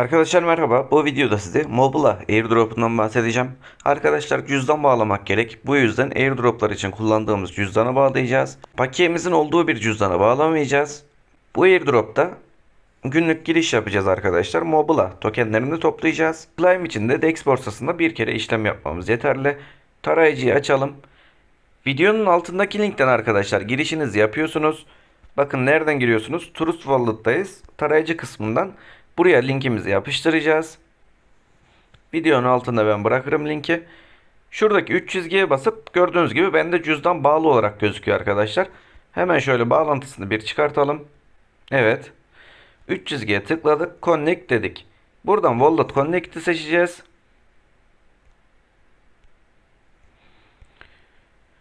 Arkadaşlar merhaba. Bu videoda size Mobila airdrop'undan bahsedeceğim. Arkadaşlar cüzdan bağlamak gerek. Bu yüzden airdroplar için kullandığımız cüzdana bağlayacağız. Pakiyemizin olduğu bir cüzdana bağlamayacağız. Bu airdrop'ta günlük giriş yapacağız arkadaşlar. Mobila tokenlerini toplayacağız. Climb için de DEX borsasında bir kere işlem yapmamız yeterli. Tarayıcıyı açalım. Videonun altındaki linkten arkadaşlar girişinizi yapıyorsunuz. Bakın nereden giriyorsunuz? Trust Wallet'tayız. Tarayıcı kısmından buraya linkimizi yapıştıracağız. Videonun altında ben bırakırım linki. Şuradaki 3 çizgiye basıp gördüğünüz gibi bende cüzdan bağlı olarak gözüküyor arkadaşlar. Hemen şöyle bağlantısını bir çıkartalım. Evet. 3 çizgiye tıkladık. Connect dedik. Buradan Wallet Connect'i seçeceğiz.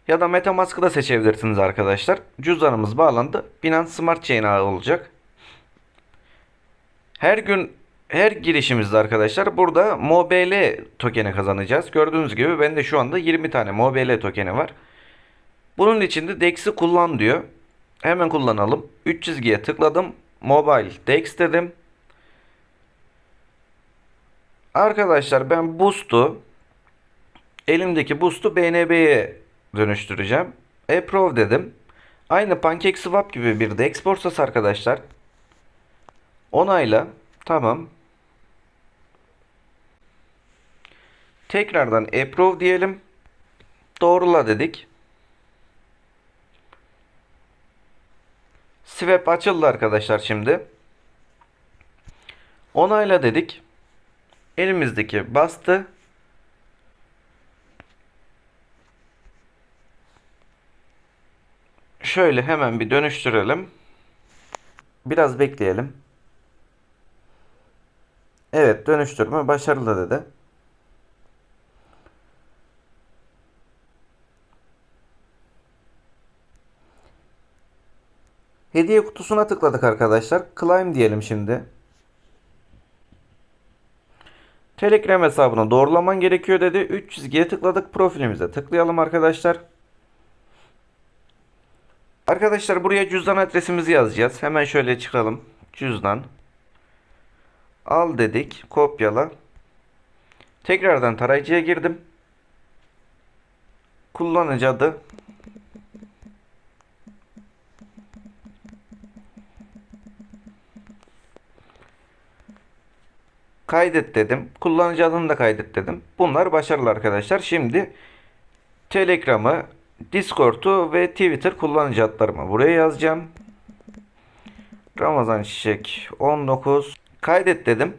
Ya da MetaMask'ı da seçebilirsiniz arkadaşlar. Cüzdanımız bağlandı. Binance Smart Chain ağı olacak. Her gün her girişimizde arkadaşlar burada MOBL tokeni kazanacağız. Gördüğünüz gibi bende şu anda 20 tane MOBL tokeni var. Bunun için de DEX'i kullan diyor. Hemen kullanalım. 3 çizgiye tıkladım. Mobile DEX dedim. Arkadaşlar ben Boost'u elimdeki Boost'u BNB'ye dönüştüreceğim. Approve dedim. Aynı PancakeSwap gibi bir DEX borsası arkadaşlar. Onayla. Tamam. Tekrardan approve diyelim. Doğrula dedik. Swap açıldı arkadaşlar şimdi. Onayla dedik. Elimizdeki bastı. Şöyle hemen bir dönüştürelim. Biraz bekleyelim. Evet dönüştürme başarılı dedi. Hediye kutusuna tıkladık arkadaşlar. Climb diyelim şimdi. Telegram hesabını doğrulaman gerekiyor dedi. 3 çizgiye tıkladık. Profilimize tıklayalım arkadaşlar. Arkadaşlar buraya cüzdan adresimizi yazacağız. Hemen şöyle çıkalım. Cüzdan. Al dedik. Kopyala. Tekrardan tarayıcıya girdim. Kullanıcı adı. Kaydet dedim. Kullanıcı adını da kaydet dedim. Bunlar başarılı arkadaşlar. Şimdi Telegram'ı, Discord'u ve Twitter kullanıcı adlarımı buraya yazacağım. Ramazan Çiçek 19 kaydet dedim.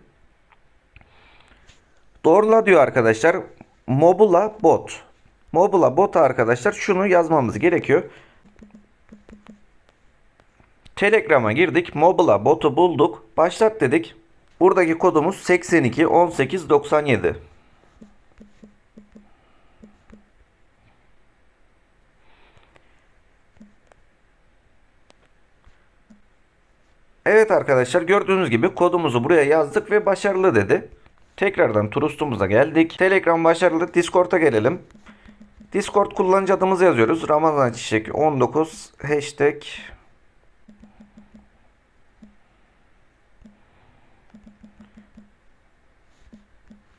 Doğrula diyor arkadaşlar. Mobula bot. Mobula bot arkadaşlar şunu yazmamız gerekiyor. Telegram'a girdik. Mobila botu bulduk. Başlat dedik. Buradaki kodumuz 82 18 97. Evet arkadaşlar gördüğünüz gibi kodumuzu buraya yazdık ve başarılı dedi. Tekrardan Trust'umuza geldik. Telegram başarılı. Discord'a gelelim. Discord kullanıcı adımızı yazıyoruz. Ramazan Çiçek 19 hashtag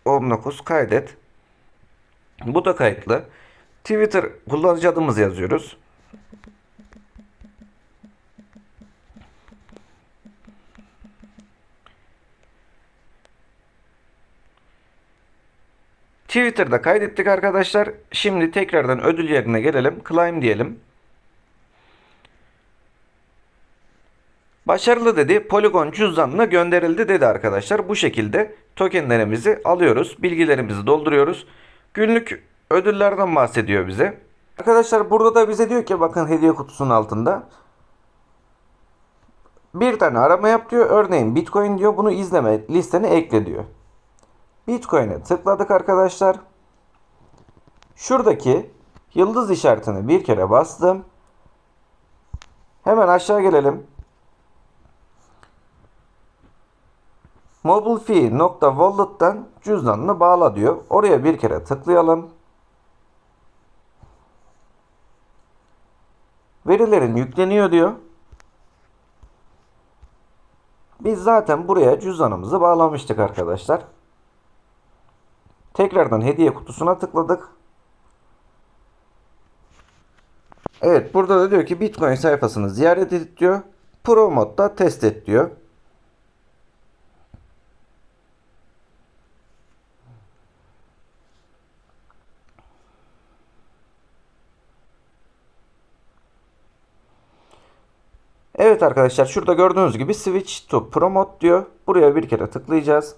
...19 kaydet. Bu da kayıtlı. Twitter kullanıcı adımızı yazıyoruz. Twitter'da kaydettik arkadaşlar. Şimdi tekrardan ödül yerine gelelim. Climb diyelim. Başarılı dedi. Polygon cüzdanına gönderildi dedi arkadaşlar. Bu şekilde tokenlerimizi alıyoruz. Bilgilerimizi dolduruyoruz. Günlük ödüllerden bahsediyor bize. Arkadaşlar burada da bize diyor ki bakın hediye kutusunun altında. Bir tane arama yap diyor. Örneğin Bitcoin diyor. Bunu izleme listene ekle diyor. Bitcoin'e tıkladık arkadaşlar. Şuradaki yıldız işaretini bir kere bastım. Hemen aşağı gelelim. mobilefee.wallet'tan cüzdanını bağla diyor. Oraya bir kere tıklayalım. Verilerin yükleniyor diyor. Biz zaten buraya cüzdanımızı bağlamıştık arkadaşlar. Tekrardan hediye kutusuna tıkladık. Evet burada da diyor ki Bitcoin sayfasını ziyaret et diyor. Pro modda test et diyor. Evet arkadaşlar şurada gördüğünüz gibi Switch to Pro Mode diyor. Buraya bir kere tıklayacağız.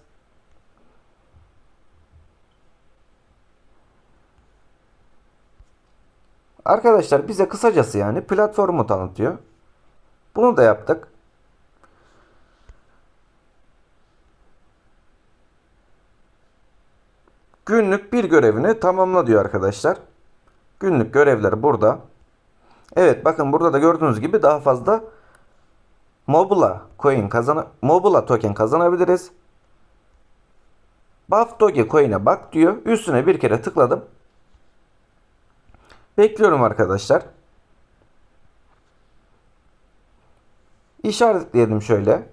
Arkadaşlar bize kısacası yani platformu tanıtıyor. Bunu da yaptık. Günlük bir görevini tamamla diyor arkadaşlar. Günlük görevler burada. Evet bakın burada da gördüğünüz gibi daha fazla Mobula coin kazana Mobula token kazanabiliriz. Buff Doge coin'e bak diyor. Üstüne bir kere tıkladım. Bekliyorum arkadaşlar. İşaretleyelim şöyle.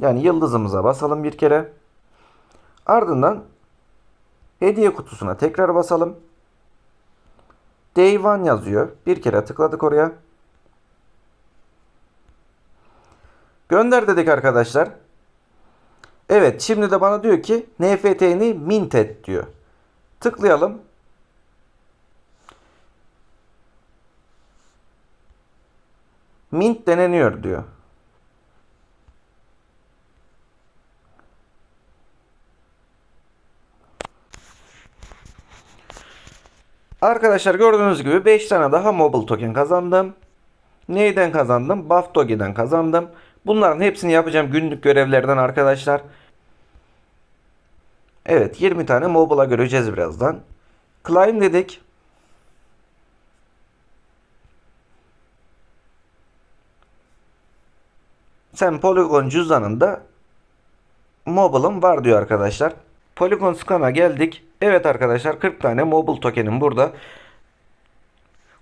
Yani yıldızımıza basalım bir kere. Ardından hediye kutusuna tekrar basalım. Day one yazıyor. Bir kere tıkladık oraya. Gönder dedik arkadaşlar. Evet şimdi de bana diyor ki NFT'ni mint et diyor. Tıklayalım. Mint deneniyor diyor. Arkadaşlar gördüğünüz gibi 5 tane daha mobile token kazandım. Neyden kazandım? Buff Doge'den kazandım. Bunların hepsini yapacağım günlük görevlerden arkadaşlar. Evet 20 tane mobile'a göreceğiz birazdan. Climb dedik. Sen Polygon cüzdanında mobile'ım var diyor arkadaşlar. Polygon Scan'a geldik. Evet arkadaşlar 40 tane mobile tokenim burada.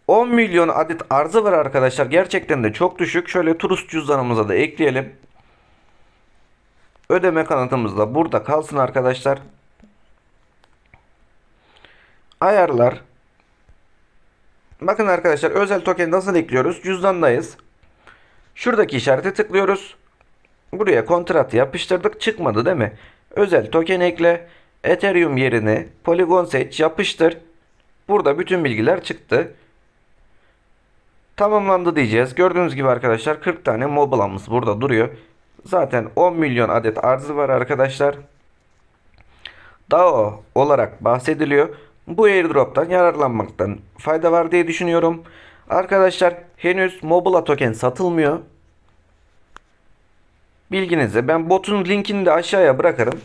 10 milyon adet arzı var arkadaşlar. Gerçekten de çok düşük. Şöyle turist cüzdanımıza da ekleyelim. Ödeme kanıtımız da burada kalsın arkadaşlar. Ayarlar. Bakın arkadaşlar özel token nasıl ekliyoruz? Cüzdandayız. Şuradaki işarete tıklıyoruz. Buraya kontrat yapıştırdık. Çıkmadı değil mi? Özel token ekle. Ethereum yerine Polygon seç yapıştır. Burada bütün bilgiler çıktı. Tamamlandı diyeceğiz. Gördüğünüz gibi arkadaşlar 40 tane mobilamız burada duruyor. Zaten 10 milyon adet arzı var arkadaşlar. DAO olarak bahsediliyor. Bu airdrop'tan yararlanmaktan fayda var diye düşünüyorum. Arkadaşlar henüz Mobila token satılmıyor. Bilginize ben botun linkini de aşağıya bırakırım.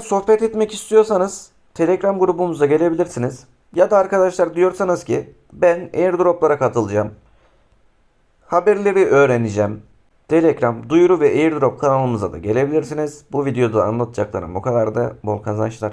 Sohbet etmek istiyorsanız Telegram grubumuza gelebilirsiniz. Ya da arkadaşlar diyorsanız ki ben airdroplara katılacağım. Haberleri öğreneceğim. Telegram duyuru ve airdrop kanalımıza da gelebilirsiniz. Bu videoda anlatacaklarım o kadar da bol kazançlar.